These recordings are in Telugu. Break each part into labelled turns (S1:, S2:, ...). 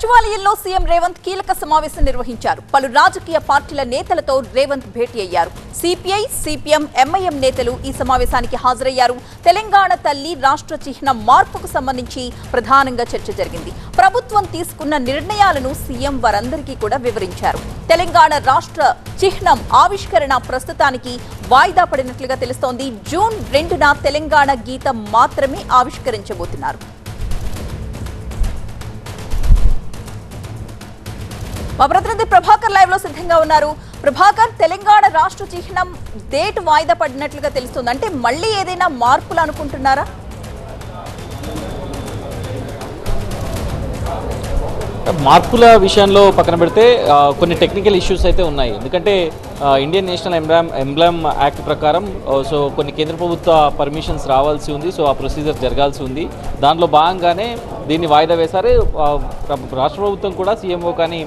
S1: సచివాలయంలో సీఎం రేవంత్ కీలక సమావేశం నిర్వహించారు. పలు రాజకీయ పార్టీల నేతలతో రేవంత్ భేటీ అయ్యారు. సిపిఐ సిపిఎం ఎంఐఎం నేతలు ఈ సమావేశానికి హాజరయ్యారు. తెలంగాణ తల్లి రాష్ట్ర చిహ్నం మార్పుకు సంబంధించి ప్రధానంగా చర్చ జరిగింది. ప్రభుత్వం తీసుకున్న నిర్ణయాలను సీఎం వారందరికీ కూడా వివరించారు. తెలంగాణ రాష్ట్ర చిహ్నం ఆవిష్కరణ ప్రస్తుతానికి వాయిదా పడినట్లుగా తెలుస్తోంది. జూన్ రెండున తెలంగాణ గీతం మాత్రమే ఆవిష్కరించబోతున్నారు. మా ప్రతినిధి ప్రభాకర్ లైవ్లో సిద్ధంగా ఉన్నారు. ప్రభాకర్ తెలంగాణ రాష్ట్ర చిహ్నం డేట్ వాయిదా పడినట్లుగా తెలుస్తుంది. అంటే మళ్ళీ ఏదైనా మార్పులు అనుకుంటున్నారా?
S2: మార్పుల విషయంలో పక్కన పెడితే కొన్ని టెక్నికల్ ఇష్యూస్ అయితే ఉన్నాయి. ఎందుకంటే Indian national emblem emblem act ప్రకారం సో కొన్ని కేంద్ర ప్రభుత్వ పర్మిషన్స్ రావాల్సి ఉంది. సో ఆ ప్రొసీజర్ జరగాల్సి ఉంది. దాంట్లో భాగంగానే దీన్ని వాయిదా వేశారు. రాష్ట్ర ప్రభుత్వం కూడా సీఎంఓ కానీ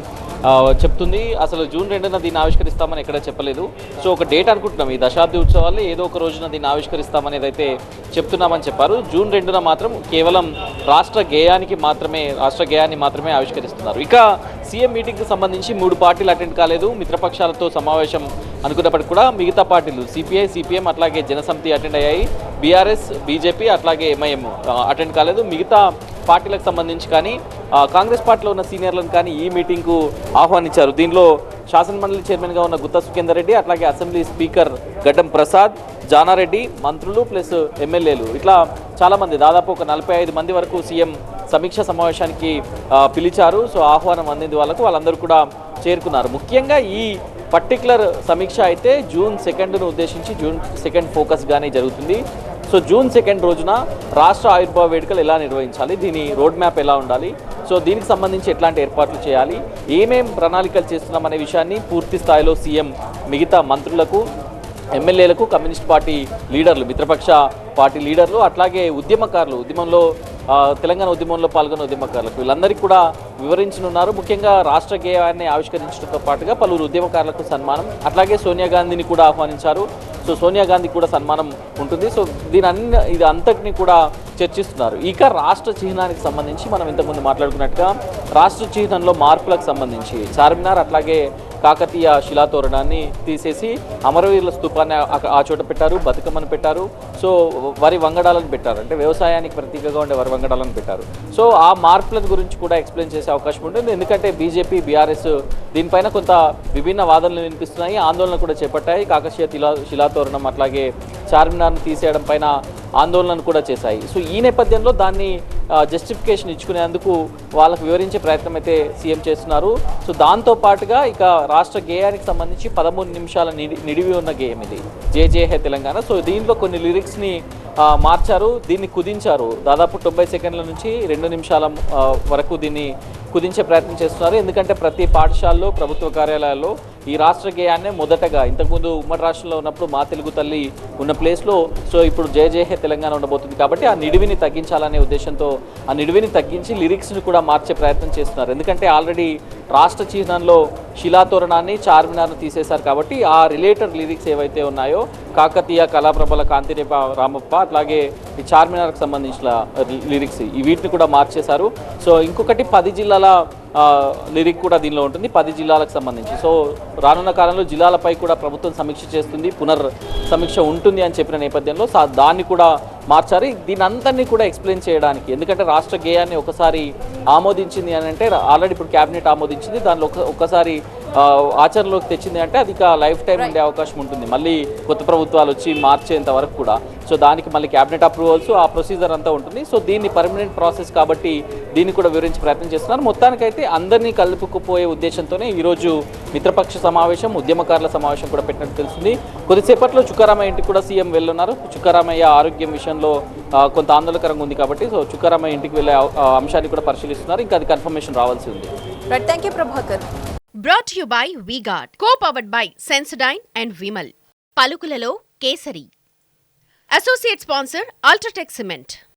S2: చెప్తుంది. అసలు జూన్ రెండున దీన్ని ఆవిష్కరిస్తామని ఎక్కడ చెప్పలేదు. సో ఒక డేట్ అనుకుంటున్నాం. ఈ దశాబ్ది ఉత్సవాల్లో ఏదో ఒక రోజున దీన్ని ఆవిష్కరిస్తామనేది అయితే చెప్తున్నామని చెప్పారు. జూన్ రెండున మాత్రం కేవలం రాష్ట్ర గేయానికి మాత్రమే రాష్ట్ర గేయాన్ని మాత్రమే ఆవిష్కరిస్తున్నారు. ఇక సీఎం మీటింగ్కి సంబంధించి మూడు పార్టీలు అటెండ్ కాలేదు. మిత్రపక్షాలతో సమావేశం అనుకున్నప్పటికీ కూడా మిగతా పార్టీలు సిపిఐ సిపిఎం అట్లాగే జనసమితి అటెండ్ అయ్యాయి. బీఆర్ఎస్ బీజేపీ అట్లాగే ఎంఐఎం అటెండ్ కాలేదు. మిగతా పార్టీలకు సంబంధించి కానీ కాంగ్రెస్ పార్టీలో ఉన్న సీనియర్లను కానీ ఈ మీటింగ్కు ఆహ్వానించారు. దీనిలో శాసనమండలి చైర్మన్గా ఉన్న గుత్తా సుఖేందర్ రెడ్డి అట్లాగే అసెంబ్లీ స్పీకర్ గడ్డం ప్రసాద్ జానారెడ్డి మంత్రులు ప్లస్ ఎమ్మెల్యేలు. ఇట్లా చాలామంది దాదాపు ఒక నలభై ఐదు మంది వరకు సీఎం సమీక్ష సమావేశానికి పిలిచారు. సో ఆహ్వానం అందింది వాళ్ళకు. వాళ్ళందరూ కూడా చేరుకున్నారు. ముఖ్యంగా ఈ పర్టికులర్ సమీక్ష అయితే జూన్ సెకండ్ను ఉద్దేశించి జూన్ సెకండ్ ఫోకస్గానే జరుగుతుంది. సో జూన్ సెకండ్ రోజున రాష్ట్ర ఆయుర్భావ వేడుకలు ఎలా నిర్వహించాలి? దీని రోడ్ మ్యాప్ ఎలా ఉండాలి? సో దీనికి సంబంధించి ఎట్లాంటి ఏర్పాట్లు చేయాలి? ఏమేం ప్రణాళికలు చేస్తున్నాం అనే విషయాన్ని పూర్తి స్థాయిలో సీఎం మిగతా మంత్రులకు ఎమ్మెల్యేలకు కమ్యూనిస్ట్ పార్టీ లీడర్లు మిత్రపక్ష పార్టీ లీడర్లు అట్లాగే ఉద్యమకారులు ఉద్యమంలో తెలంగాణ ఉద్యమంలో పాల్గొన్న ఉద్యమకారులకు వీళ్ళందరికీ కూడా వివరించనున్నారు. ముఖ్యంగా రాష్ట్ర గేయాన్ని ఆవిష్కరించడంతో పాటుగా పలువురు ఉద్యమకారులకు సన్మానం అట్లాగే సోనియా గాంధీని కూడా ఆహ్వానించారు. సో సోనియా గాంధీకి కూడా సన్మానం ఉంటుంది. సో దీని అన్ని ఇది అంతటిని కూడా చర్చిస్తున్నారు. ఇక రాష్ట్ర చిహ్నానికి సంబంధించి మనం ఇంతకుముందు మాట్లాడుకున్నట్టుగా రాష్ట్ర చిహ్నంలో మార్పులకు సంబంధించి చార్మినార్ అట్లాగే కాకతీయ శిలాతోరణాన్ని తీసేసి అమరవీరుల స్తూపాన్ని ఆ- చోట పెట్టారు బతుకమ్మను పెట్టారు. సో వరి వంగడాలను పెట్టారు. అంటే వ్యవసాయానికి ప్రతీకగా ఉండే వరి వంగడాలను పెట్టారు. సో ఆ మార్పుల గురించి కూడా ఎక్స్ప్లెయిన్ చేసే అవకాశం ఉంటుంది. ఎందుకంటే బీజేపీ బీఆర్ఎస్ దీనిపైన కొంత విభిన్న వాదనలు వినిపిస్తున్నాయి. ఆందోళన కూడా చేపట్టాయి. కాకతీయ శిలా శిలాతోరణం అట్లాగే చార్మినార్ను తీసేయడం పైన ఆందోళనలు కూడా చేశాయి. సో ఈ నేపథ్యంలో దాన్ని జస్టిఫికేషన్ ఇచ్చుకునేందుకు వాళ్ళకు వివరించే ప్రయత్నం అయితే సీఎం చేస్తున్నారు. సో దాంతో పాటుగా ఇక రాష్ట్ర గేయానికి సంబంధించి పదమూడు నిమిషాల నిడి నిడివి ఉన్న గేయం ఇది. జేజేహే తెలంగాణ. సో దీంట్లో కొన్ని లిరిక్స్ని మార్చారు దీన్ని కుదించారు. దాదాపు తొంభై సెకండ్ల నుంచి రెండు నిమిషాల వరకు దీన్ని కుదించే ప్రయత్నం చేస్తున్నారు. ఎందుకంటే ప్రతి పాఠశాలలో ప్రభుత్వ కార్యాలయాల్లో ఈ రాష్ట్ర గేయాన్నే మొదటగా ఇంతకుముందు ఉమ్మడి రాష్ట్రంలో ఉన్నప్పుడు మా తెలుగు తల్లి ఉన్న ప్లేస్లో సో ఇప్పుడు జయ జయ తెలంగాణ ఉండబోతుంది కాబట్టి ఆ నిడివిని తగ్గించాలనే ఉద్దేశంతో ఆ నిడివిని తగ్గించి లిరిక్స్ని కూడా మార్చే ప్రయత్నం చేస్తున్నారు. ఎందుకంటే ఆల్రెడీ రాష్ట్ర చిహ్నంలో శిలాతోరణాన్ని చార్మినార్ను తీసేశారు కాబట్టి ఆ రిలేటెడ్ లిరిక్స్ ఏవైతే ఉన్నాయో కాకతీయ కళాప్రభల కాంతిరేప రామప్ప అట్లాగే ఈ చార్మినార్కి సంబంధించిన లిరిక్స్ ఈ వీటిని కూడా మార్చేశారు. సో ఇంకొకటి పది జిల్లాల జిల్లాల లిరిక్ కూడా దీనిలో ఉంటుంది పది జిల్లాలకు సంబంధించి. సో రానున్న కాలంలో జిల్లాలపై కూడా ప్రభుత్వం సమీక్ష చేస్తుంది పునర్ సమీక్ష ఉంటుంది అని చెప్పిన నేపథ్యంలో దాన్ని కూడా మార్చారు. దీని అంతన్ని కూడా ఎక్స్ప్లెయిన్ చేయడానికి. ఎందుకంటే రాష్ట్ర గేయాన్ని ఒకసారి ఆమోదించింది అని అంటే ఆల్రెడీ ఇప్పుడు క్యాబినెట్ ఆమోదించింది. దానిలో ఒక ఒక్కసారి ఆ, ఆచరణలోకి తెచ్చింది అంటే అది ఇక లైఫ్ టైం ఉండే అవకాశం ఉంటుంది. మళ్ళీ కొత్త ప్రభుత్వాలు వచ్చి మార్చేంత వరకు కూడా. సో దానికి మళ్ళీ క్యాబినెట్ అప్రూవల్స్ ఆ ప్రొసీజర్ అంతా ఉంటుంది. సో దీన్ని పర్మనెంట్ ప్రాసెస్ కాబట్టి దీన్ని కూడా వివరించి ప్రయత్నం చేస్తున్నారు. మొత్తానికైతే అందరినీ కలుపుకుపోయే ఉద్దేశంతోనే ఈరోజు మిత్రపక్ష సమావేశం ఉద్యమకారుల సమావేశం కూడా పెట్టినట్టు తెలిసింది కొద్దిసేపట్లో చుక్కారామయ్య ఇంటికి కూడా సీఎం వెళ్ళున్నారు చుక్కారామయ్య ఆరోగ్యం విషయంలో కొంత ఆందోళనకరంగా ఉంది కాబట్టి సో చుక్కారామయ్య ఇంటికి వెళ్ళే అంశాన్ని కూడా పరిశీలిస్తున్నారు. ఇంకా అది కన్ఫర్మేషన్ రావాల్సి ఉంది.
S1: Thank you Prabhakar
S3: brought you by V-Guard co-powered by Sensodyne and Vimal పలుకులలో Kesari associate sponsor UltraTech cement